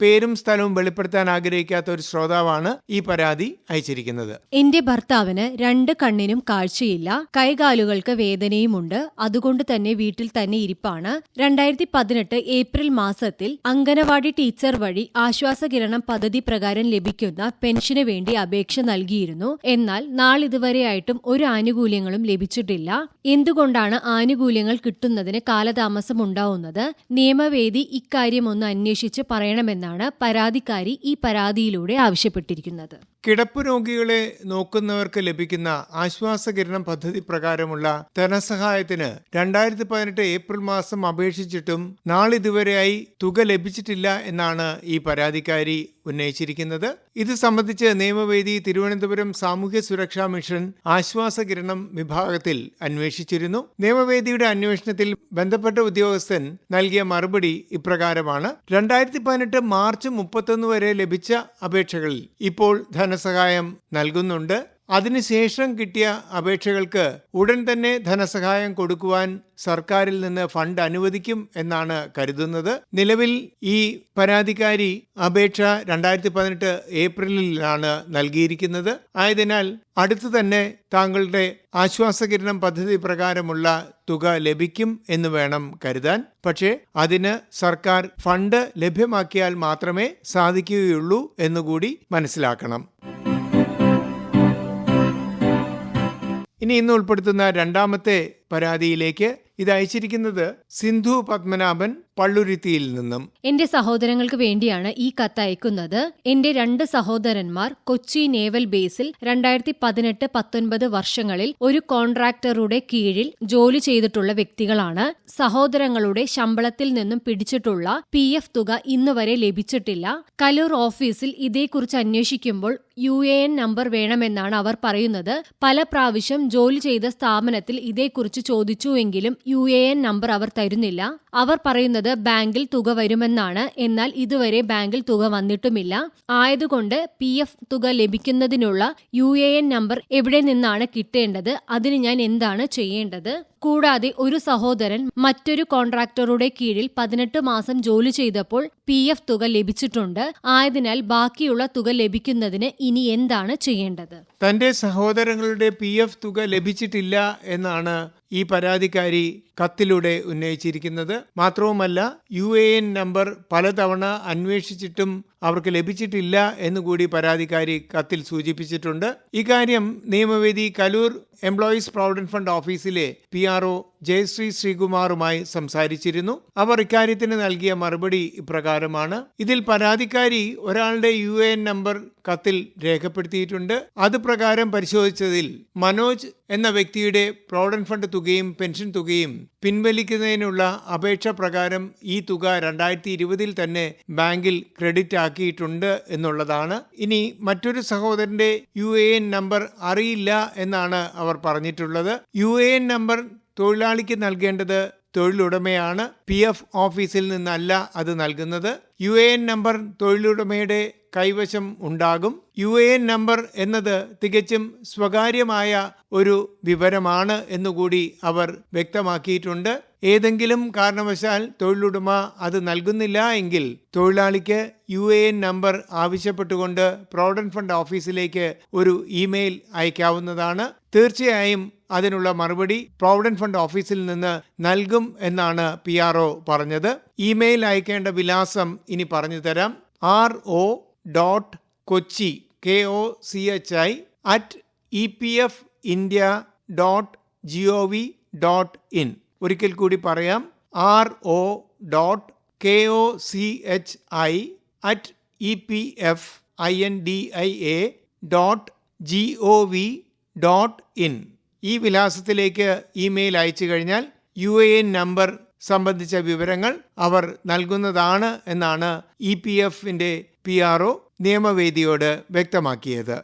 പേരും സ്ഥലവും വെളിപ്പെടുത്താൻ ആഗ്രഹിക്കാത്ത ഒരു ശ്രോതാവാണ് ഈ പരാതി അയച്ചിരിക്കുന്നത്. എന്റെ ഭർത്താവിന് രണ്ട് കണ്ണിനും കാഴ്ചയില്ല കൈകാലുകൾക്ക് വേദനയുമുണ്ട് അതുകൊണ്ട് തന്നെ വീട്ടിൽ തന്നെ ഇരിപ്പാണ്. രണ്ടായിരത്തി പതിനെട്ട് ഏപ്രിൽ മാസത്തിൽ അങ്കനവാടി ടീച്ചർ വഴി ആശ്വാസകിരണം പദ്ധതി പ്രകാരം ലഭിക്കുന്ന പെൻഷന് വേണ്ടി അപേക്ഷ നൽകിയിരുന്നു. എന്നാൽ നാളിതുവരെയായിട്ടും ഒരു ആനുകൂല്യങ്ങളും ലഭിച്ചിട്ടില്ല. എന്തുകൊണ്ടാണ് ആനുകൂല്യങ്ങൾ കിട്ടുന്നതിന് കാലതാമസം ഉണ്ടാവുന്നത് നിയമവേദി ഇക്കാര്യം ഒന്ന് അന്വേഷിച്ച് പറയണമെന്നാണ് പരാതിക്കാരി ഈ പരാതിയിലൂടെ ആവശ്യപ്പെട്ടിരിക്കുന്നത്. കിടപ്പ് രോഗികളെ നോക്കുന്നവർക്ക് ലഭിക്കുന്ന ആശ്വാസകിരണം പദ്ധതി പ്രകാരമുള്ള ധനസഹായത്തിന് രണ്ടായിരത്തി പതിനെട്ട് ഏപ്രിൽ മാസം അപേക്ഷിച്ചിട്ടും നാളിതുവരെയായി തുക ലഭിച്ചിട്ടില്ല എന്നാണ് ഈ പരാതിക്കാരി ഉന്നയിച്ചിരിക്കുന്നത്. ഇത് സംബന്ധിച്ച് നിയമവേദി തിരുവനന്തപുരം സാമൂഹ്യ സുരക്ഷാ മിഷൻ ആശ്വാസകിരണം വിഭാഗത്തിൽ അന്വേഷിച്ചിരുന്നു. നിയമവേദിയുടെ അന്വേഷണത്തിൽ ബന്ധപ്പെട്ട ഉദ്യോഗസ്ഥൻ നൽകിയ മറുപടി ഇപ്രകാരമാണ്. രണ്ടായിരത്തി പതിനെട്ട് മാർച്ച് മുപ്പത്തൊന്ന് വരെ ലഭിച്ച അപേക്ഷകളിൽ ഇപ്പോൾ ധനസഹായം നൽകുന്നുണ്ട്. അതിനുശേഷം കിട്ടിയ അപേക്ഷകൾക്ക് ഉടൻ തന്നെ ധനസഹായം കൊടുക്കുവാൻ സർക്കാരിൽ നിന്ന് ഫണ്ട് അനുവദിക്കും എന്നാണ് കരുതുന്നത്. നിലവിൽ ഈ പരാതിക്കാരി അപേക്ഷ രണ്ടായിരത്തി പതിനെട്ട് ഏപ്രിലിലാണ് നൽകിയിരിക്കുന്നത്. ആയതിനാൽ അടുത്തു തന്നെ താങ്കളുടെ ആശ്വാസകിരണം പദ്ധതി പ്രകാരമുള്ള തുക ലഭിക്കും എന്ന് വേണം കരുതാൻ. പക്ഷേ അതിന് സർക്കാർ ഫണ്ട് ലഭ്യമാക്കിയാൽ മാത്രമേ സാധിക്കുകയുള്ളൂ എന്നുകൂടി മനസ്സിലാക്കണം. ഇനി ഇന്ന് ഉൾപ്പെടുത്തുന്ന രണ്ടാമത്തെ പരാതിയിലേക്ക് ഇത് അയച്ചിരിക്കുന്നത് സിന്ധു പത്മനാഭൻ പള്ളുരുത്തിയിൽ നിന്നും എന്റെ സഹോദരങ്ങൾക്ക് വേണ്ടിയാണ് ഈ കത്ത് അയക്കുന്നത്. എന്റെ രണ്ട് സഹോദരന്മാർ കൊച്ചി നേവൽ ബേസിൽ രണ്ടായിരത്തി പതിനെട്ട് പത്തൊൻപത് വർഷങ്ങളിൽ ഒരു കോൺട്രാക്ടറുടെ കീഴിൽ ജോലി ചെയ്തിട്ടുള്ള വ്യക്തികളാണ്. സഹോദരങ്ങളുടെ ശമ്പളത്തിൽ നിന്നും പിടിച്ചിട്ടുള്ള പി എഫ് തുക ഇന്ന് വരെ ലഭിച്ചിട്ടില്ല. കലൂർ ഓഫീസിൽ ഇതേക്കുറിച്ച് അന്വേഷിക്കുമ്പോൾ യു എ എൻ നമ്പർ വേണമെന്നാണ് അവർ പറയുന്നത്. പല പ്രാവശ്യം ജോലി ചെയ്ത സ്ഥാപനത്തിൽ ഇതേക്കുറിച്ച് ചോദിച്ചുവെങ്കിലും യു എ എൻ നമ്പർ അവർ തരുന്നില്ല. അവർ പറയുന്നത് ബാങ്കിൽ തുക വരുമെന്നാണ്. എന്നാൽ ഇതുവരെ ബാങ്കിൽ തുക വന്നിട്ടുമില്ല. ആയതുകൊണ്ട് പി എഫ് തുക ലഭിക്കുന്നതിനുള്ള യു എ എൻ നമ്പർ എവിടെ നിന്നാണ് കിട്ടേണ്ടത്? അതിന് ഞാൻ എന്താണ് ചെയ്യേണ്ടത്? കൂടാതെ ഒരു സഹോദരൻ മറ്റൊരു കോൺട്രാക്ടറുടെ കീഴിൽ പതിനെട്ട് മാസം ജോലി ചെയ്തപ്പോൾ പി എഫ് തുക ലഭിച്ചിട്ടുണ്ട്. ആയതിനാൽ ബാക്കിയുള്ള തുക ലഭിക്കുന്നതിന് ഇനി എന്താണ് ചെയ്യേണ്ടത്? തന്റെ സഹോദരങ്ങളുടെ പി എഫ് തുക ലഭിച്ചിട്ടില്ല എന്നാണ് ഈ പരാതിക്കാരി കത്തിലൂടെ ഉന്നയിച്ചിരിക്കുന്നത്. മാത്രവുമല്ല യു എ എൻ നമ്പർ പലതവണ അന്വേഷിച്ചിട്ടും അവർക്ക് ലഭിച്ചിട്ടില്ല എന്നുകൂടി പരാതിക്കാരി കത്തിൽ സൂചിപ്പിച്ചിട്ടുണ്ട്. ഇക്കാര്യം നിയമവേദി കലൂർ എംപ്ലോയീസ് പ്രൊവിഡന്റ് ഫണ്ട് ഓഫീസിലെ പി ആർ ജയശ്രീ ശ്രീകുമാറുമായി സംസാരിച്ചിരുന്നു. അവർ ഇക്കാര്യത്തിന് നൽകിയ മറുപടി ഇപ്രകാരമാണ്. ഇതിൽ പരാതിക്കാരി ഒരാളുടെ യു എ എൻ നമ്പർ കത്തിൽ രേഖപ്പെടുത്തിയിട്ടുണ്ട്. അത് പ്രകാരം പരിശോധിച്ചതിൽ മനോജ് എന്ന വ്യക്തിയുടെ പ്രോവിഡന്റ് ഫണ്ട് തുകയും പെൻഷൻ തുകയും പിൻവലിക്കുന്നതിനുള്ള അപേക്ഷ പ്രകാരം ഈ തുക രണ്ടായിരത്തി ഇരുപതിൽ തന്നെ ബാങ്കിൽ ക്രെഡിറ്റ് ആക്കിയിട്ടുണ്ട് എന്നുള്ളതാണ്. ഇനി മറ്റൊരു സഹോദരന്റെ യു എ എൻ നമ്പർ അറിയില്ല എന്നാണ് അവർ പറഞ്ഞിട്ടുള്ളത്. യു എ എൻ നമ്പർ തൊഴിലാളിക്ക് നൽകേണ്ടത് തൊഴിലുടമയാണ്. പി എഫ് ഓഫീസിൽ നിന്നല്ല അത് നൽകുന്നത്. യു എ എൻ നമ്പർ തൊഴിലുടമയുടെ കൈവശം ഉണ്ടാകും. യു എ എൻ നമ്പർ എന്നത് തികച്ചും സ്വകാര്യമായ ഒരു വിവരമാണ് എന്നുകൂടി അവർ വ്യക്തമാക്കിയിട്ടുണ്ട്. ഏതെങ്കിലും കാരണവശാൽ തൊഴിലുടമ അത് നൽകുന്നില്ല എങ്കിൽ തൊഴിലാളിക്ക് യു എ എൻ നമ്പർ ആവശ്യപ്പെട്ടുകൊണ്ട് പ്രോവിഡന്റ് ഫണ്ട് ഓഫീസിലേക്ക് ഒരു ഇമെയിൽ അയക്കാവുന്നതാണ്. തീർച്ചയായും അതിനുള്ള മറുപടി പ്രോവിഡന്റ് ഫണ്ട് ഓഫീസിൽ നിന്ന് നൽകും എന്നാണ് പി ആർ ഒ പറഞ്ഞത്. ഇമെയിൽ അയക്കേണ്ട വിലാസം ഇനി പറഞ്ഞു തരാം. R O dot Kochi K O C H I at E P F India dot G O V dot in ഒരിക്കൽ കൂടി പറയാം. R O dot K O C H I at E P F I N D I A dot G O V dot in ഈ വിലാസത്തിലേക്ക് email അയച്ചു കഴിഞ്ഞാൽ U A N number സംബന്ധിച്ച വിവരങ്ങൾ അവർ നൽകുന്നതാണ് എന്നാണ് ഇ പി എഫിന്റെ പി ആർ ഒ നിയമവേദിയോട് വ്യക്തമാക്കിയത്.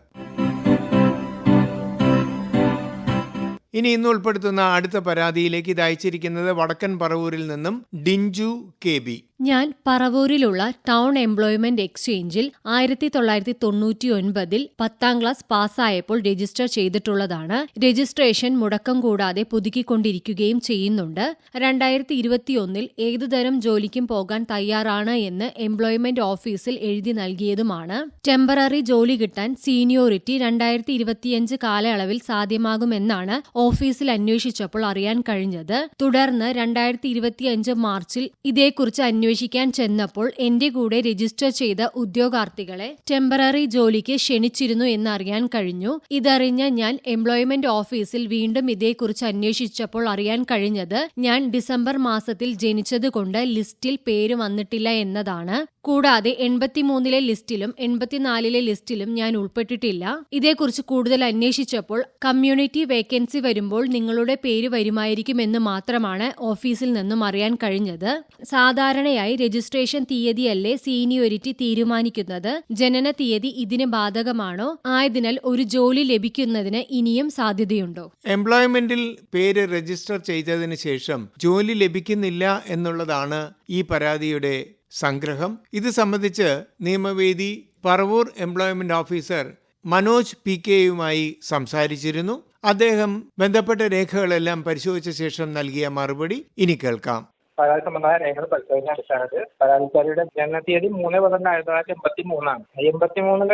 ഇനി ഇന്ന് ഉൾപ്പെടുത്തുന്ന അടുത്ത പരാതിയിലേക്ക് ഇത് അയച്ചിരിക്കുന്നത് വടക്കൻ പറവൂരിൽ നിന്നും ഡിഞ്ചു കെ ബി. ഞാൻ പറവൂരിലുള്ള ടൗൺ എംപ്ലോയ്മെന്റ് എക്സ്ചേഞ്ചിൽ ആയിരത്തി തൊള്ളായിരത്തി തൊണ്ണൂറ്റി ഒൻപതിൽ പത്താം ക്ലാസ് പാസ്സായപ്പോൾ രജിസ്റ്റർ ചെയ്തിട്ടുള്ളതാണ്. രജിസ്ട്രേഷൻ മുടക്കം കൂടാതെ പുതുക്കിക്കൊണ്ടിരിക്കുകയും ചെയ്യുന്നുണ്ട്. രണ്ടായിരത്തി ഇരുപത്തിയൊന്നിൽ ഏതുതരം ജോലിക്കും പോകാൻ തയ്യാറാണ് എന്ന് എംപ്ലോയ്മെന്റ് ഓഫീസിൽ എഴുതി നൽകിയതുമാണ്. ടെമ്പററി ജോലി കിട്ടാൻ സീനിയോറിറ്റി രണ്ടായിരത്തി ഇരുപത്തിയഞ്ച് കാലയളവിൽ സാധ്യമാകുമെന്നാണ് ഓഫീസിൽ അന്വേഷിച്ചപ്പോൾ അറിയാൻ കഴിഞ്ഞത് തുടർന്ന് രണ്ടായിരത്തി ഇരുപത്തിയഞ്ച് മാർച്ചിൽ ഇതേക്കുറിച്ച് അന്വേഷിക്കാൻ ചെന്നപ്പോൾ എന്റെ കൂടെ രജിസ്റ്റർ ചെയ്ത ഉദ്യോഗാർത്ഥികളെ ടെമ്പററി ജോലിക്ക് ക്ഷണിച്ചിരുന്നു എന്നറിയാൻ കഴിഞ്ഞു. ഇതറിഞ്ഞ ഞാൻ എംപ്ലോയ്മെന്റ് ഓഫീസിൽ വീണ്ടും ഇതേക്കുറിച്ച് അന്വേഷിച്ചപ്പോൾ അറിയാൻ കഴിഞ്ഞത് ഞാൻ ഡിസംബർ മാസത്തിൽ ജനിച്ചതുകൊണ്ട് ലിസ്റ്റിൽ പേര് വന്നിട്ടില്ല എന്നതാണ്. കൂടാതെ എൺപത്തിമൂന്നിലെ ലിസ്റ്റിലും എൺപത്തിനാലിലെ ലിസ്റ്റിലും ഞാൻ ഉൾപ്പെട്ടിട്ടില്ല. ഇതേക്കുറിച്ച് കൂടുതൽ അന്വേഷിച്ചപ്പോൾ കമ്മ്യൂണിറ്റി വേക്കൻസി വരുമ്പോൾ നിങ്ങളുടെ പേര് വരുമായിരിക്കുമെന്ന് മാത്രമാണ് ഓഫീസിൽ നിന്നും അറിയാൻ കഴിഞ്ഞത്. സാധാരണയായി രജിസ്ട്രേഷൻ തീയതിയല്ലേ സീനിയോരിറ്റി തീരുമാനിക്കുന്നത്? ജനന തീയതി ഇതിന് ബാധകമാണോ? ആയതിനാൽ ഒരു ജോലി ലഭിക്കുന്നതിന് ഇനിയും സാധ്യതയുണ്ടോ? എംപ്ലോയ്മെന്റിൽ പേര് രജിസ്റ്റർ ചെയ്തതിന് ശേഷം ജോലി ലഭിക്കുന്നില്ല എന്നുള്ളതാണ് ഈ പരാതിയുടെ സംഗ്രഹം. ഇത് സംബന്ധിച്ച് നിയമവേദി Paravur employment officer Manoj P കെയുമായി സംസാരിച്ചിരുന്നു. അദ്ദേഹം ബന്ധപ്പെട്ട രേഖകളെല്ലാം പരിശോധിച്ച ശേഷം നൽകിയ മറുപടി ഇനി കേൾക്കാം. പരാതി സംബന്ധമായ രേഖകൾ പരിശോധന അടിസ്ഥാനത്ത് പരാതിക്കാരിയുടെ ജനനത്തീയതി മൂന്ന് പന്ത്രണ്ട് ആയിരത്തി തൊള്ളായിരത്തി എൺപത്തി മൂന്നാണ് എൺപത്തി മൂന്നിൽ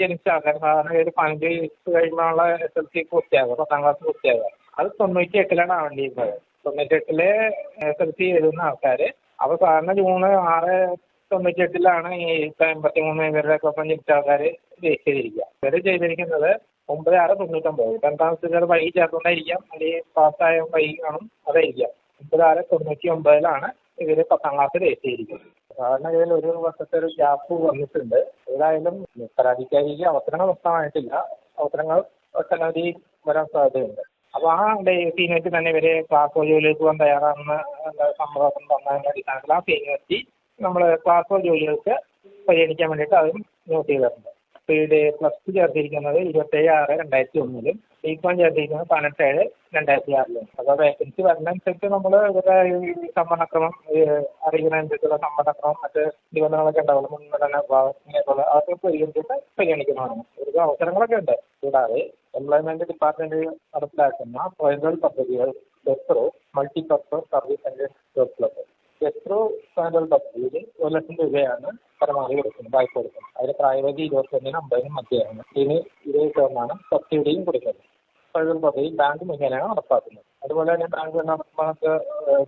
ജനിച്ച ആൾക്കാർ സാധാരണ ഒരു പതിനഞ്ച് വയസ്സ് കഴിയുമ്പോഴുള്ള എസ് എൽ സി പൂർത്തിയാകുക പത്താം ക്ലാസ് പൂർത്തിയാകുക അത് തൊണ്ണൂറ്റി എട്ടിലാണ് ആവേണ്ടിയിരുന്നത്. തൊണ്ണൂറ്റി എട്ടിൽ എസ് എൽ സി എഴുതുന്ന ആൾക്കാര് അപ്പൊ സാറിന് ജൂൺ ആറ് തൊണ്ണൂറ്റി എട്ടിലാണ് ഈ എൺപത്തി മൂന്ന് ഇവരുടെ ഒപ്പം ജനിച്ച ആൾക്കാര് രജിസ്റ്റർ ചെയ്തിരിക്കുക ഇവർ ചെയ്തിരിക്കുന്നത് ഒമ്പത് ആറ് തൊണ്ണൂറ്റൊമ്പത്. രണ്ടാം സ്ഥിതി വൈകി ചേർത്തുകൊണ്ടായിരിക്കാം അല്ലെങ്കിൽ പാസ്സായ വൈകി കാണും. അതായിരിക്കാം. ഒമ്പത് ആറ് തൊണ്ണൂറ്റി ഒമ്പതിലാണ് ഇവർ പത്താം ക്ലാസ് രജിസ്റ്റർ ചെയ്തിരിക്കുന്നത് സാധാരണ ഇതിൽ ഒരു വർഷത്തെ ഒരു ഗ്യാപ്പ് വന്നിട്ടുണ്ട്. ഏതായാലും പരാതിക്കാരിക്ക് അവസരങ്ങൾ നഷ്ടമായിട്ടില്ല അവസരങ്ങൾ ഒട്ടനവധി വരാൻ സാധ്യതയുണ്ട്. അപ്പൊ ആ സീനിയറിറ്റി തന്നെ ഇവരെ ക്ലാസ് ജോലികൾക്ക് പോകാൻ തയ്യാറാണെന്ന് സമ്മതം തന്നതിന്റെ അടിസ്ഥാനത്തിൽ ആ സീനിയറിറ്റി നമ്മൾ ക്ലാസ് ജോലികൾക്ക് പരിഗണിക്കാൻ വേണ്ടിയിട്ട് അതും നോട്ട് ചെയ്തിട്ടുണ്ട്. സ്പീഡ് പ്ലസ് ടു ചേർത്തിരിക്കുന്നത് ഇരുപത്തേഴ് ആറ് രണ്ടായിരത്തി ഒന്നിലും. ബി കോം ചേർത്തിരിക്കുന്നത് പതിനെട്ട് ഏഴ് രണ്ടായിരത്തി ആറിലും. അപ്പോൾ വേക്കൻസി വരുന്നതനുസരിച്ച് നമ്മൾ ഇവരുടെ സംവരണക്രമം അറിയുന്നതനുസരിച്ചുള്ള സംവരണക്രമം മറ്റ് നിബന്ധനകളൊക്കെ ഉണ്ടാവുള്ളൂ. മുൻഗണന വിഭാഗം ഇങ്ങനെയൊക്കെയുള്ള അതൊക്കെ പരിഗണിച്ചിട്ട് പരിഗണിക്കുന്നതാണ്. ഇവർക്ക് അവസരങ്ങളൊക്കെ ഉണ്ട്. കൂടാതെ എംപ്ലോയ്മെന്റ് ഡിപ്പാർട്ട്മെന്റ് നടപ്പിലാക്കുന്ന സ്വയംതൊഴിൽ പദ്ധതികൾ എസ്രോ മൾട്ടി പർപ്പസ് സർവീസ് സെന്റർ ഡെസ്ട്രോ സ്വയംതൊഴിൽ പദ്ധതിയിൽ ഒരു ലക്ഷം രൂപയാണ് പരമാവധി കൊടുക്കുന്നത് വായ്പ കൊടുക്കുന്നത്. അതിന് പ്രായപരിധി ഇരുപത്തൊന്നിനും അമ്പതിനും മധ്യമാണ് ഇതിന് ഇരുപത് ശതമാനം സബ്സിഡിയും കൊടുക്കുന്നത് സ്വയംതൊഴിൽ പദ്ധതി ബാങ്ക് മുഖേനയാണ് നടപ്പാക്കുന്നത്. അതുപോലെ തന്നെ ബാങ്ക് നമുക്ക്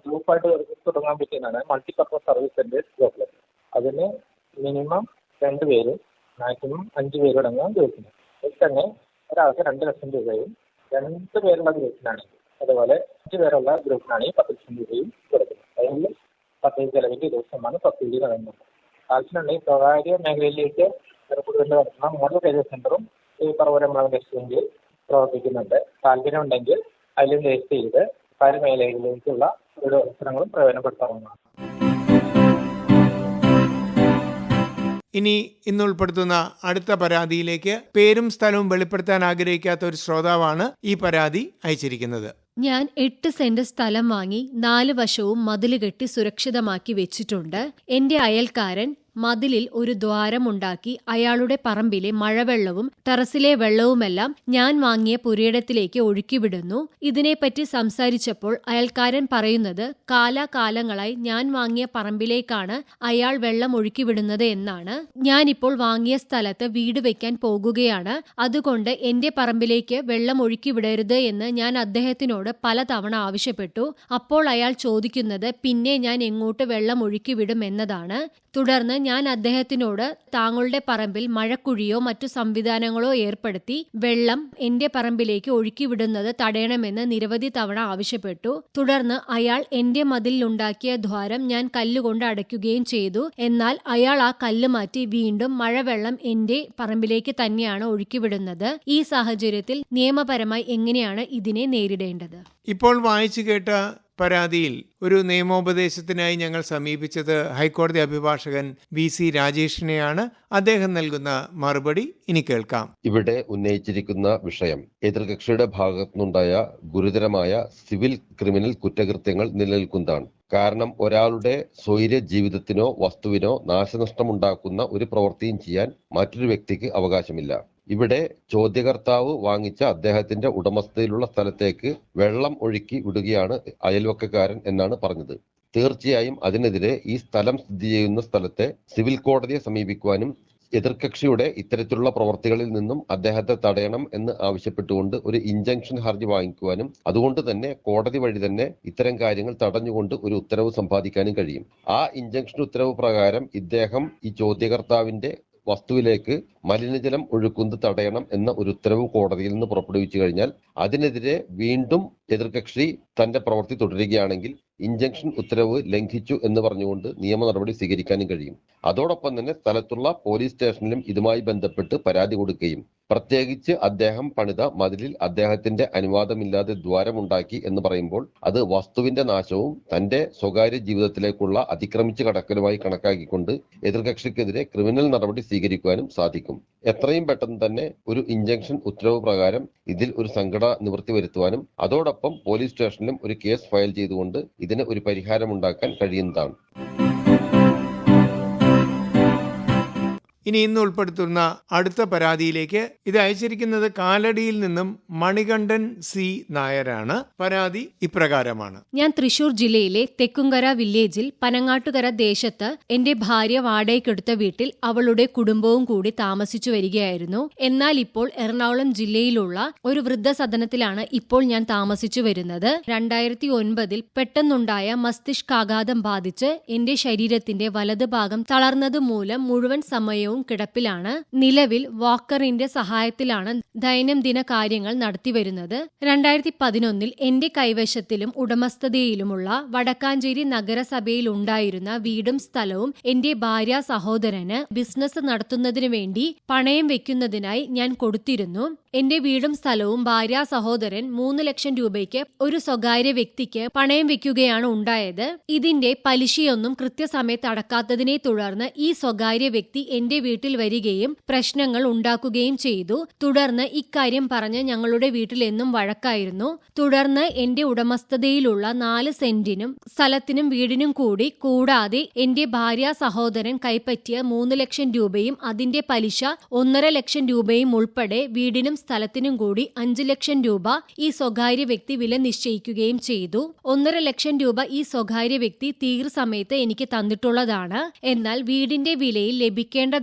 ഗ്രൂപ്പായിട്ട് തുടങ്ങാൻ പറ്റുന്നതാണ് multi purpose service centre club അതിന് മിനിമം രണ്ട് പേര് മാക്സിമം അഞ്ച് പേര് അടങ്ങാൻ ചോദിക്കുന്നത് തന്നെ ഒരാൾക്ക് രണ്ട് ലക്ഷം രൂപയും രണ്ട് പേരുള്ള ഗ്രൂപ്പിനാണെങ്കിൽ അതുപോലെ അഞ്ച് പേരുള്ള ഗ്രൂപ്പിനാണെങ്കിൽ പത്ത് ലക്ഷം രൂപയും കൊടുക്കുന്നത്. അതിൽ പദ്ധതി ചെലവിന്റെ ഇരുപത് ശതമാനം സബ്സിഡി നൽകുന്നുണ്ട് ആവശ്യമുണ്ടെങ്കിൽ സ്വകാര്യ മേഖലയിലേക്ക് കൂടുതൽ നടത്തുന്ന മോഡൽ കരിയർ സെന്ററും ഈ പറവൂരമ്പളം എക്സ്ചേഞ്ചിൽ പ്രവർത്തിക്കുന്നുണ്ട്. താല്പര്യമുണ്ടെങ്കിൽ അതിൽ രജിസ്റ്റർ ചെയ്ത് സ്വകാര്യ മേഖലയിലേക്കുള്ള ഒരു അവസരങ്ങളും പ്രയോജനപ്പെടുത്താവുന്നതാണ്. ഇനി ഇന്ന് ഉൾപ്പെടുത്തുന്ന അടുത്ത പരാതിയിലേക്ക് പേരും സ്ഥലവും വെളിപ്പെടുത്താൻ ആഗ്രഹിക്കാത്ത ഒരു ശ്രോതാവാണ് ഈ പരാതി അയച്ചിരിക്കുന്നത്. ഞാൻ എട്ട് സെന്റ് സ്ഥലം വാങ്ങി നാല് വശവും മതിൽ കെട്ടി സുരക്ഷിതമാക്കി വെച്ചിട്ടുണ്ട്. എന്റെ അയൽക്കാരൻ മതിലിൽ ഒരു ദ്വാരമുണ്ടാക്കി അയാളുടെ പറമ്പിലെ മഴവെള്ളവും ടെറസിലെ വെള്ളവുമെല്ലാം ഞാൻ വാങ്ങിയ പുരയിടത്തിലേക്ക് ഒഴുക്കിവിടുന്നു. ഇതിനെപ്പറ്റി സംസാരിച്ചപ്പോൾ അയൽക്കാരൻ പറയുന്നത് കാലാകാലങ്ങളായി ഞാൻ വാങ്ങിയ പറമ്പിലേക്കാണ് അയാൾ വെള്ളം ഒഴുക്കിവിടുന്നത് എന്നാണ്. ഞാനിപ്പോൾ വാങ്ങിയ സ്ഥലത്ത് വീട് വെക്കാൻ പോകുകയാണ്. അതുകൊണ്ട് എന്റെ പറമ്പിലേക്ക് വെള്ളം ഒഴുക്കിവിടരുത് എന്ന് ഞാൻ അദ്ദേഹത്തിനോട് പലതവണ ആവശ്യപ്പെട്ടു. അപ്പോൾ അയാൾ ചോദിക്കുന്നത് പിന്നെ ഞാൻ എങ്ങോട്ട് വെള്ളം ഒഴുക്കിവിടും എന്നതാണ്. തുടർന്ന് ഞാൻ അദ്ദേഹത്തിനോട് താങ്കളുടെ പറമ്പിൽ മഴക്കുഴിയോ മറ്റു സംവിധാനങ്ങളോ ഏർപ്പെടുത്തി വെള്ളം എന്റെ പറമ്പിലേക്ക് ഒഴുക്കിവിടുന്നത് തടയണമെന്ന് നിരവധി തവണ ആവശ്യപ്പെട്ടു. തുടർന്ന് അയാൾ എന്റെ മതിലിലുണ്ടാക്കിയ ദ്വാരം ഞാൻ കല്ലുകൊണ്ട് അടയ്ക്കുകയും ചെയ്തു. എന്നാൽ അയാൾ ആ കല്ല് മാറ്റി വീണ്ടും മഴവെള്ളം എന്റെ പറമ്പിലേക്ക് തന്നെയാണ് ഒഴുക്കിവിടുന്നത്. ഈ സാഹചര്യത്തിൽ നിയമപരമായി എങ്ങനെയാണ് ഇതിനെ നേരിടേണ്ടത്? ഇപ്പോൾ വായിച്ചു കേട്ട പരാതിയിൽ ഒരു നിയമോപദേശത്തിനായി ഞങ്ങൾ സമീപിച്ചത് ഹൈക്കോടതി അഭിഭാഷകൻ വി സി രാജേഷിനെയാണ്. അദ്ദേഹം നൽകുന്ന മറുപടി ഇനി കേൾക്കാം. ഇവിടെ ഉന്നയിച്ചിരിക്കുന്ന വിഷയം എതിർകക്ഷിയുടെ ഭാഗത്തുനിന്നുണ്ടായ ഗുരുതരമായ സിവിൽ ക്രിമിനൽ കുറ്റകൃത്യങ്ങൾ നിലനിൽക്കുന്നതാണ്. കാരണം ഒരാളുടെ സ്വൈര്യ ജീവിതത്തിനോ വസ്തുവിനോ നാശനഷ്ടമുണ്ടാക്കുന്ന ഒരു പ്രവൃത്തിയും ചെയ്യാൻ മറ്റൊരു വ്യക്തിക്ക് അവകാശമില്ല. ഇവിടെ ചോദ്യകർത്താവ് വാങ്ങിച്ച അദ്ദേഹത്തിന്റെ ഉടമസ്ഥതയിലുള്ള സ്ഥലത്തേക്ക് വെള്ളം ഒഴുക്കി വിടുകയാണ് അയൽവക്കക്കാരൻ എന്നാണ് പറഞ്ഞത്. തീർച്ചയായും അതിനെതിരെ ഈ സ്ഥലം സ്ഥിതി ചെയ്യുന്ന സ്ഥലത്തെ സിവിൽ കോടതിയെ സമീപിക്കുവാനും എതിർകക്ഷിയുടെ ഇത്തരത്തിലുള്ള പ്രവർത്തികളിൽ നിന്നും അദ്ദേഹത്തെ തടയണം എന്ന് ആവശ്യപ്പെട്ടുകൊണ്ട് ഒരു ഇഞ്ചക്ഷൻ ഹർജി വാങ്ങിക്കുവാനും അതുകൊണ്ട് തന്നെ കോടതി വഴി തന്നെ ഇത്തരം കാര്യങ്ങൾ തടഞ്ഞുകൊണ്ട് ഒരു ഉത്തരവ് സമ്പാദിക്കാനും കഴിയും. ആ ഇഞ്ചക്ഷൻ ഉത്തരവ് പ്രകാരം ഇദ്ദേഹം ഈ ചോദ്യകർത്താവിന്റെ വസ്തുവിലേക്ക് മലിനജലം ഒഴുക്കുന്നത് തടയണം എന്ന ഒരു ഉത്തരവ് കോടതിയിൽ നിന്ന് പുറപ്പെടുവിച്ചു കഴിഞ്ഞാൽ അതിനെതിരെ വീണ്ടും എതിർകക്ഷി തന്റെ പ്രവൃത്തി തുടരുകയാണെങ്കിൽ ഇഞ്ചക്ഷൻ ഉത്തരവ് ലംഘിച്ചു എന്ന് പറഞ്ഞുകൊണ്ട് നിയമ നടപടി സ്വീകരിക്കാനും കഴിയും. അതോടൊപ്പം തന്നെ സ്ഥലത്തുള്ള പോലീസ് സ്റ്റേഷനിലും ഇതുമായി ബന്ധപ്പെട്ട് പരാതി കൊടുക്കുകയും പ്രത്യേകിച്ച് അദ്ദേഹം പണിത മതിലിൽ അദ്ദേഹത്തിന്റെ അനുവാദമില്ലാതെ ദ്വാരമുണ്ടാക്കി എന്ന് പറയുമ്പോൾ അത് വസ്തുവിന്റെ നാശവും തന്റെ സ്വകാര്യ ജീവിതത്തിലേക്കുള്ള അതിക്രമിച്ചു കടക്കലുമായി കണക്കാക്കിക്കൊണ്ട് എതിർകക്ഷിക്കെതിരെ ക്രിമിനൽ നടപടി സ്വീകരിക്കുവാനും സാധിക്കും. എത്രയും പെട്ടെന്ന് തന്നെ ഒരു ഇഞ്ചക്ഷൻ ഉത്തരവ് പ്രകാരം ഇതിൽ ഒരു സംഘട നിവൃത്തി വരുത്തുവാനും അതോടൊപ്പം പോലീസ് സ്റ്റേഷനിലും ഒരു കേസ് ഫയൽ ചെയ്തുകൊണ്ട് ഇതിന് ഒരു പരിഹാരമുണ്ടാക്കാൻ കഴിയുന്നതാണ്. ഇനി ഇന്ന് ഉൾപ്പെടുത്തുന്ന അടുത്ത പരാതിയിലേക്ക് ഇത് അയച്ചിരിക്കുന്നത് കാലടിയിൽ നിന്നും മണികണ്ഠൻ സി നായരാണ്. പരാതി ഇപ്രകാരമാണ്. ഞാൻ തൃശൂർ ജില്ലയിലെ തെക്കുംകര വില്ലേജിൽ പനങ്ങാട്ടുകര ദേശത്ത് എന്റെ ഭാര്യ വാടകയ്ക്കെടുത്ത വീട്ടിൽ അവളുടെ കുടുംബവും കൂടി താമസിച്ചു വരികയായിരുന്നു. എന്നാൽ ഇപ്പോൾ എറണാകുളം ജില്ലയിലുള്ള ഒരു വൃദ്ധസദനത്തിലാണ് ഇപ്പോൾ ഞാൻ താമസിച്ചു വരുന്നത്. രണ്ടായിരത്തി ഒൻപതിൽ പെട്ടെന്നുണ്ടായ മസ്തിഷ്കാഘാതം ബാധിച്ച് എന്റെ ശരീരത്തിന്റെ വലതുഭാഗം തളർന്നത് മൂലം മുഴുവൻ സമയവും കിടപ്പിലാണ് നിലവിൽ വാക്കറിന്റെ സഹായത്തിലാണ് ദൈനംദിന കാര്യങ്ങൾ നടത്തിവരുന്നത്. രണ്ടായിരത്തി പതിനൊന്നിൽ എന്റെ കൈവശത്തിലും ഉടമസ്ഥതയിലുമുള്ള വടക്കാഞ്ചേരി നഗരസഭയിൽ ഉണ്ടായിരുന്ന വീടും സ്ഥലവും എന്റെ ഭാര്യ സഹോദരന് ബിസിനസ് നടത്തുന്നതിനു വേണ്ടി പണയം വെക്കുന്നതിനായി ഞാൻ കൊടുത്തിരുന്നു. എന്റെ വീടും സ്ഥലവും ഭാര്യ സഹോദരൻ മൂന്ന് ലക്ഷം രൂപയ്ക്ക് ഒരു സ്വകാര്യ വ്യക്തിക്ക് പണയം വെക്കുകയാണ് ഉണ്ടായത്. ഇതിന്റെ പലിശയൊന്നും കൃത്യസമയത്ത് അടക്കാത്തതിനെ തുടർന്ന് ഈ സ്വകാര്യ വ്യക്തി എന്റെ വീട്ടിൽ വരികയും പ്രശ്നങ്ങൾ ഉണ്ടാക്കുകയും ചെയ്തു. തുടർന്ന് ഇക്കാര്യം പറഞ്ഞ് ഞങ്ങളുടെ വീട്ടിൽ എന്നും വഴക്കായിരുന്നു. തുടർന്ന് എന്റെ ഉടമസ്ഥതയിലുള്ള നാല് സെന്റിനും സ്ഥലത്തിനും വീടിനും കൂടി കൂടാതെ എന്റെ ഭാര്യ സഹോദരൻ കൈപ്പറ്റിയ മൂന്ന് ലക്ഷം രൂപയും അതിന്റെ പലിശ ഒന്നര ലക്ഷം രൂപയും ഉൾപ്പെടെ വീടിനും സ്ഥലത്തിനും കൂടി അഞ്ചു ലക്ഷം രൂപ ഈ സ്വകാര്യ വ്യക്തി വില നിശ്ചയിക്കുകയും ചെയ്തു. ഒന്നര ലക്ഷം രൂപ ഈ സ്വകാര്യ വ്യക്തി തീർ സമയത്ത് എനിക്ക് തന്നിട്ടുള്ളതാണ്. എന്നാൽ വീടിന്റെ വിലയിൽ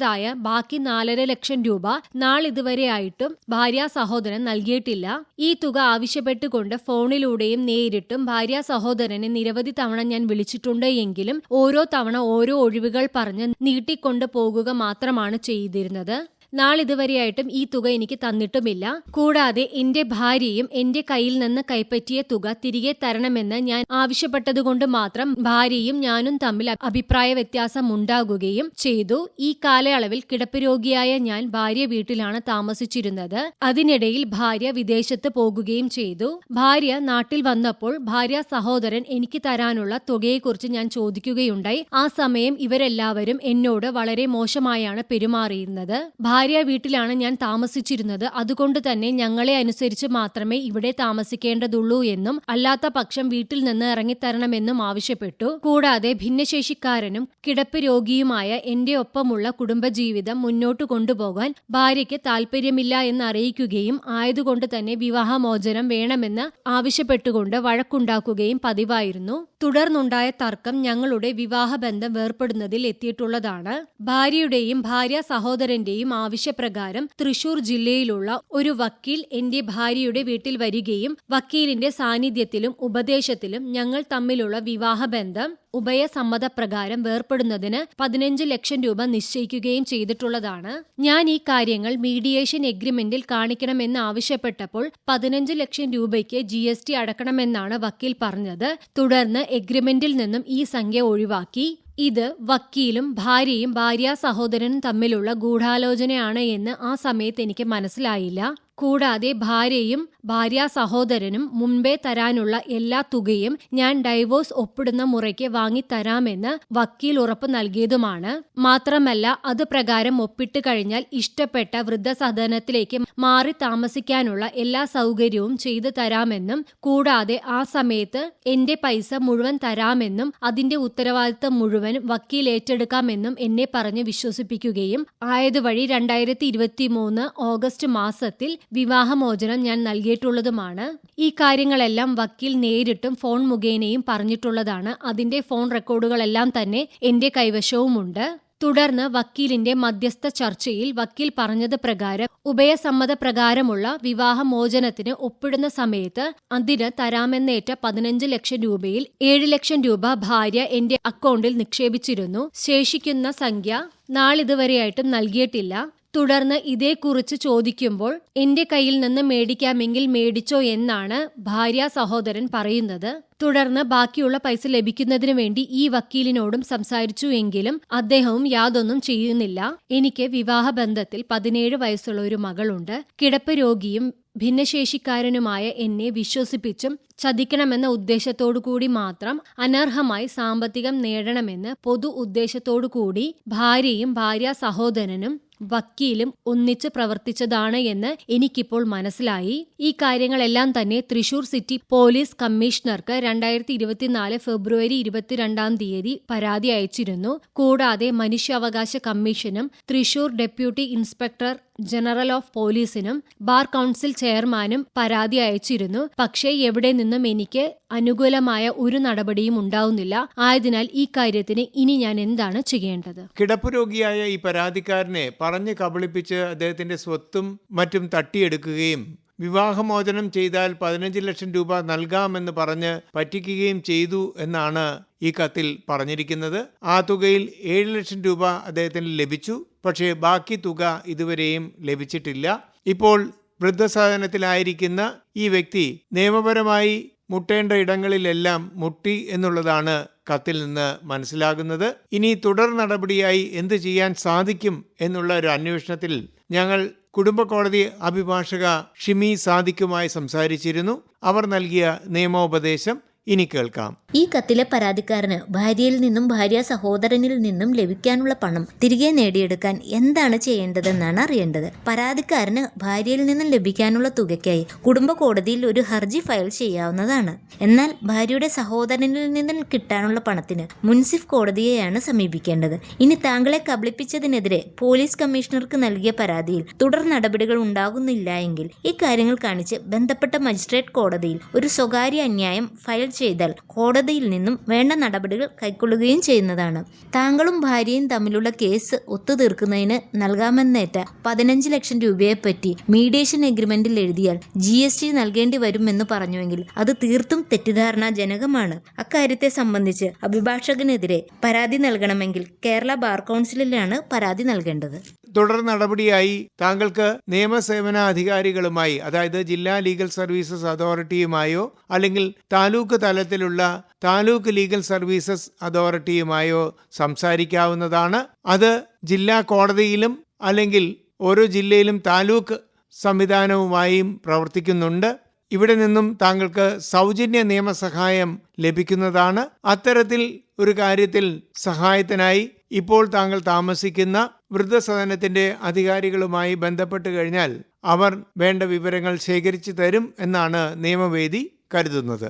ലഭിക്കേണ്ടതായ ബാക്കി നാലര ലക്ഷം രൂപ നാളിതുവരെ ആയിട്ടും ഭാര്യ സഹോദരൻ നൽകിയിട്ടില്ല. ഈ തുക ആവശ്യപ്പെട്ടുകൊണ്ട് ഫോണിലൂടെയും നേരിട്ടും ഭാര്യ സഹോദരനെ നിരവധി തവണ ഞാൻ വിളിച്ചിട്ടുണ്ട് എങ്കിലും ഓരോ തവണ ഓരോ ഒഴിവുകൾ പറഞ്ഞ് നീട്ടിക്കൊണ്ടു പോകുക മാത്രമാണ് ചെയ്തിരുന്നത്. നാളിതുവരെയായിട്ടും ഈ തുക എനിക്ക് തന്നിട്ടുമില്ല. കൂടാതെ എന്റെ ഭാര്യയും എന്റെ കയ്യിൽ നിന്ന് കൈപ്പറ്റിയ തുക തിരികെ തരണമെന്ന് ഞാൻ ആവശ്യപ്പെട്ടതുകൊണ്ട് മാത്രം ഭാര്യയും ഞാനും തമ്മിൽ അഭിപ്രായ വ്യത്യാസം ഉണ്ടാകുകയും ചെയ്തു. ഈ കാലയളവിൽ കിടപ്പ് രോഗിയായ ഞാൻ ഭാര്യ വീട്ടിലാണ് താമസിച്ചിരുന്നത്. അതിനിടയിൽ ഭാര്യ വിദേശത്ത് പോകുകയും ചെയ്തു. ഭാര്യ നാട്ടിൽ വന്നപ്പോൾ ഭാര്യ സഹോദരൻ എനിക്ക് തരാനുള്ള തുകയെക്കുറിച്ച് ഞാൻ ചോദിക്കുകയുണ്ടായി. ആ സമയം ഇവരെല്ലാവരും എന്നോട് വളരെ മോശമായാണ് പെരുമാറിയിരുന്നത്. ഭാര്യ വീട്ടിലാണ് ഞാൻ താമസിച്ചിരുന്നത്. അതുകൊണ്ട് തന്നെ ഞങ്ങളെ അനുസരിച്ച് മാത്രമേ ഇവിടെ താമസിക്കേണ്ടതുള്ളൂ എന്നും അല്ലാത്ത പക്ഷം വീട്ടിൽ നിന്ന് ഇറങ്ങിത്തരണമെന്നും ആവശ്യപ്പെട്ടു. കൂടാതെ ഭിന്നശേഷിക്കാരനും കിടപ്പ് രോഗിയുമായ എന്റെ ഒപ്പമുള്ള കുടുംബജീവിതം മുന്നോട്ട് കൊണ്ടുപോകാൻ ഭാര്യയ്ക്ക് താല്പര്യമില്ല എന്ന് അറിയിക്കുകയും ആയതുകൊണ്ട് തന്നെ വിവാഹമോചനം വേണമെന്ന് ആവശ്യപ്പെട്ടുകൊണ്ട് വഴക്കുണ്ടാക്കുകയും പതിവായിരുന്നു. തുടർന്നുണ്ടായ തർക്കം ഞങ്ങളുടെ വിവാഹബന്ധം വേർപ്പെടുന്നതിൽ എത്തിയിട്ടുള്ളതാണ്. ഭാര്യയുടെയും ഭാര്യ സഹോദരന്റെയും ആവശ്യപ്രകാരം തൃശൂർ ജില്ലയിലുള്ള ഒരു വക്കീൽ എന്റെ ഭാര്യയുടെ വീട്ടിൽ വരികയും വക്കീലിന്റെ സാന്നിധ്യത്തിലും ഉപദേശത്തിലും ഞങ്ങൾ തമ്മിലുള്ള വിവാഹബന്ധം ഉഭയസമ്മതപ്രകാരം വേർപ്പെടുന്നതിന് പതിനഞ്ച് ലക്ഷം രൂപ നിശ്ചയിക്കുകയും ചെയ്തിട്ടുള്ളതാണ്. ഞാൻ ഈ കാര്യങ്ങൾ മീഡിയേഷൻ എഗ്രിമെന്റിൽ കാണിക്കണമെന്ന് ആവശ്യപ്പെട്ടപ്പോൾ പതിനഞ്ച് ലക്ഷം രൂപയ്ക്ക് ജി എസ് ടി അടക്കണമെന്നാണ് വക്കീൽ പറഞ്ഞത്. തുടർന്ന് എഗ്രിമെന്റിൽ നിന്നും ഈ സംഖ്യ ഒഴിവാക്കി. ഇത് വക്കീലും ഭാര്യയും ഭാര്യാ സഹോദരനും തമ്മിലുള്ള ഗൂഢാലോചനയാണ് എന്ന് ആ സമയത്ത് എനിക്ക് മനസ്സിലായില്ല. കൂടാതെ ഭാര്യയും ഭാര്യാ സഹോദരനും മുൻപേ തരാനുള്ള എല്ലാ തുകയും ഞാൻ ഡൈവോഴ്സ് ഒപ്പിടുന്ന മുറയ്ക്ക് വാങ്ങിത്തരാമെന്ന് വക്കീൽ ഉറപ്പ് നൽകിയതുമാണ്. മാത്രമല്ല അത് പ്രകാരം ഒപ്പിട്ട് കഴിഞ്ഞാൽ ഇഷ്ടപ്പെട്ട വൃദ്ധസദനത്തിലേക്ക് മാറി താമസിക്കാനുള്ള എല്ലാ സൗകര്യവും ചെയ്തു തരാമെന്നും കൂടാതെ ആ സമയത്ത് എന്റെ പൈസ മുഴുവൻ തരാമെന്നും അതിന്റെ ഉത്തരവാദിത്തം മുഴുവൻ വക്കീൽ ഏറ്റെടുക്കാമെന്നും എന്നെ പറഞ്ഞ് വിശ്വസിപ്പിക്കുകയും ആയതുവഴി രണ്ടായിരത്തി ഇരുപത്തി മൂന്ന് ഓഗസ്റ്റ് മാസത്തിൽ വിവാഹമോചനം ഞാൻ നൽകിയിട്ടുള്ളതുമാണ്. ഈ കാര്യങ്ങളെല്ലാം വക്കീൽ നേരിട്ടും ഫോൺ മുഖേനയും പറഞ്ഞിട്ടുള്ളതാണ്. അതിന്റെ ഫോൺ റെക്കോർഡുകളെല്ലാം തന്നെ എന്റെ കൈവശവുമുണ്ട്. തുടർന്ന് വക്കീലിന്റെ മധ്യസ്ഥ ചർച്ചയിൽ വക്കീൽ പറഞ്ഞത് പ്രകാരം ഉഭയസമ്മത പ്രകാരമുള്ള വിവാഹമോചനത്തിന് ഒപ്പിടുന്ന സമയത്ത് അതിന് തരാമെന്നേറ്റ പതിനഞ്ച് ലക്ഷം രൂപയിൽ ഏഴ് ലക്ഷം രൂപ ഭാര്യ എന്റെ അക്കൗണ്ടിൽ നിക്ഷേപിച്ചിരുന്നു. ശേഷിക്കുന്ന സംഖ്യ നാളിതുവരെയായിട്ടും നൽകിയിട്ടില്ല. തുടർന്ന് ഇതേക്കുറിച്ച് ചോദിക്കുമ്പോൾ എന്റെ കയ്യിൽ നിന്ന് മേടിക്കാമെങ്കിൽ മേടിച്ചോ എന്നാണ് ഭാര്യ സഹോദരൻ പറയുന്നത്. തുടർന്ന് ബാക്കിയുള്ള പൈസ ലഭിക്കുന്നതിനു വേണ്ടി ഈ വക്കീലിനോടും സംസാരിച്ചു എങ്കിലും അദ്ദേഹവും യാതൊന്നും ചെയ്യുന്നില്ല. എനിക്ക് വിവാഹ ബന്ധത്തിൽ പതിനേഴ് വയസ്സുള്ള ഒരു മകളുണ്ട്. കിടപ്പ് രോഗിയും ഭിന്നശേഷിക്കാരനുമായ എന്നെ വിശ്വസിപ്പിച്ചും ചതിക്കണമെന്ന ഉദ്ദേശത്തോടു കൂടി മാത്രം അനർഹമായി സാമ്പത്തികം നേടണമെന്ന് പൊതു ഉദ്ദേശത്തോടു കൂടി ഭാര്യയും ഭാര്യ സഹോദരനും വക്കീലും ഒന്നിച്ച് പ്രവർത്തിച്ചതാണ് എന്ന് എനിക്കിപ്പോൾ മനസ്സിലായി. ഈ കാര്യങ്ങളെല്ലാം തന്നെ തൃശൂർ സിറ്റി പോലീസ് കമ്മീഷണർക്ക് രണ്ടായിരത്തി ഇരുപത്തിനാല് ഫെബ്രുവരി ഇരുപത്തിരണ്ടാം തീയതി പരാതി അയച്ചിരുന്നു. കൂടാതെ മനുഷ്യാവകാശ കമ്മീഷനും Thrissur deputy inspector general of പോലീസിനും ബാർ കൗൺസിൽ ചെയർമാനും പരാതി അയച്ചിരുന്നു. പക്ഷേ എവിടെ നിന്നും എനിക്ക് അനുകൂലമായ ഒരു നടപടിയും ഉണ്ടാവുന്നില്ല. ആയതിനാൽ ഈ കാര്യത്തിന് ഇനി ഞാൻ എന്താണ് ചെയ്യേണ്ടത്? കിടപ്പ് രോഗിയായ ഈ പരാതിക്കാരനെ പറഞ്ഞ് കബളിപ്പിച്ച് അദ്ദേഹത്തിന്റെ സ്വത്തും മറ്റും തട്ടിയെടുക്കുകയും വിവാഹമോചനം ചെയ്താൽ പതിനഞ്ച് ലക്ഷം രൂപ നൽകാമെന്ന് പറഞ്ഞ് പറ്റിക്കുകയും ചെയ്തു എന്നാണ് ഈ കത്തിൽ പറഞ്ഞിരിക്കുന്നത്. ആ തുകയിൽ ഏഴ് ലക്ഷം രൂപ അദ്ദേഹത്തിന് ലഭിച്ചു. പക്ഷേ ബാക്കി തുക ഇതുവരെയും ലഭിച്ചിട്ടില്ല. ഇപ്പോൾ വൃദ്ധസാധനത്തിലായിരിക്കുന്ന ഈ വ്യക്തി നിയമപരമായി മുട്ടേണ്ട ഇടങ്ങളിലെല്ലാം മുട്ടി എന്നുള്ളതാണ് കത്തിൽ നിന്ന് മനസ്സിലാകുന്നത്. ഇനി തുടർ നടപടിയായി എന്ത് ചെയ്യാൻ സാധിക്കും എന്നുള്ള ഒരു അന്വേഷണത്തിൽ ഞങ്ങൾ കുടുംബ കോടതി അഭിഭാഷക ഷിമി സാദിക്കുമായി സംസാരിച്ചിരുന്നു. അവർ നൽകിയ നിയമോപദേശം ഇനി കേൾക്കാം. ഈ കത്തിലെ പരാതിക്കാരന് ഭാര്യയിൽ നിന്നും ഭാര്യ സഹോദരനിൽ നിന്നും ലഭിക്കാനുള്ള പണം തിരികെ നേടിയെടുക്കാൻ എന്താണ് ചെയ്യേണ്ടതെന്നാണ് അറിയേണ്ടത്. പരാതിക്കാരന് ഭാര്യയിൽ നിന്നും ലഭിക്കാനുള്ള തുകയ്ക്കായി കുടുംബ കോടതിയിൽ ഒരു ഹർജി ഫയൽ ചെയ്യാവുന്നതാണ്. എന്നാൽ ഭാര്യയുടെ സഹോദരനിൽ നിന്നും കിട്ടാനുള്ള പണത്തിന് മുൻസിഫ് കോടതിയെയാണ് സമീപിക്കേണ്ടത്. ഇനി താങ്കളെ കബളിപ്പിച്ചതിനെതിരെ പോലീസ് കമ്മീഷണർക്ക് നൽകിയ പരാതിയിൽ തുടർ നടപടികൾ ഉണ്ടാകുന്നില്ല എങ്കിൽ ഇക്കാര്യങ്ങൾ കാര്യങ്ങൾ കാണിച്ച് ബന്ധപ്പെട്ട മജിസ്ട്രേറ്റ് കോടതിയിൽ ഒരു സ്വകാര്യ അന്യായം ഫയൽ ചെയ്താൽ കോടതിയിൽ നിന്നും വേണ്ട നടപടികൾ കൈക്കൊള്ളുകയും ചെയ്യുന്നതാണ്. താങ്കളും ഭാര്യയും തമ്മിലുള്ള കേസ് ഒത്തുതീർക്കുന്നതിന് നൽകാമെന്നേറ്റ പതിനഞ്ച് ലക്ഷം രൂപയെപ്പറ്റി മീഡിയേഷൻ എഗ്രിമെന്റിൽ എഴുതിയാൽ ജി എസ് ടി നൽകേണ്ടി വരുമെന്ന് പറഞ്ഞുവെങ്കിൽ അത് തീർത്തും തെറ്റിദ്ധാരണാജനകമാണ്. അക്കാര്യത്തെ സംബന്ധിച്ച് അഭിഭാഷകനെതിരെ പരാതി നൽകണമെങ്കിൽ കേരള ബാർ കൗൺസിലിലാണ് പരാതി നൽകേണ്ടത്. തുടർ നടപടിയായി താങ്കൾക്ക് നിയമസേവന അധികാരികളുമായി അതായത് ജില്ലാ ലീഗൽ സർവീസസ് അതോറിറ്റിയുമായോ അല്ലെങ്കിൽ താലൂക്ക് തലത്തിലുള്ള താലൂക്ക് ലീഗൽ സർവീസസ് അതോറിറ്റിയുമായോ സംസാരിക്കാവുന്നതാണ്. അത് ജില്ലാ കോടതിയിലും അല്ലെങ്കിൽ ഓരോ ജില്ലയിലും താലൂക്ക് സംവിധാനവുമായും പ്രവർത്തിക്കുന്നുണ്ട്. ഇവിടെ നിന്നും താങ്കൾക്ക് സൗജന്യ നിയമസഹായം ലഭിക്കുന്നതാണ്. അത്തരത്തിൽ ഒരു കാര്യത്തിൽ സഹായത്തിനായി ഇപ്പോൾ താങ്കൾ താമസിക്കുന്ന വൃദ്ധസദനത്തിന്റെ അധികാരികളുമായി ബന്ധപ്പെട്ട് കഴിഞ്ഞാൽ അവർ വേണ്ട വിവരങ്ങൾ ശേഖരിച്ചു തരും എന്നാണ് നിയമവേദി കരുതുന്നത്.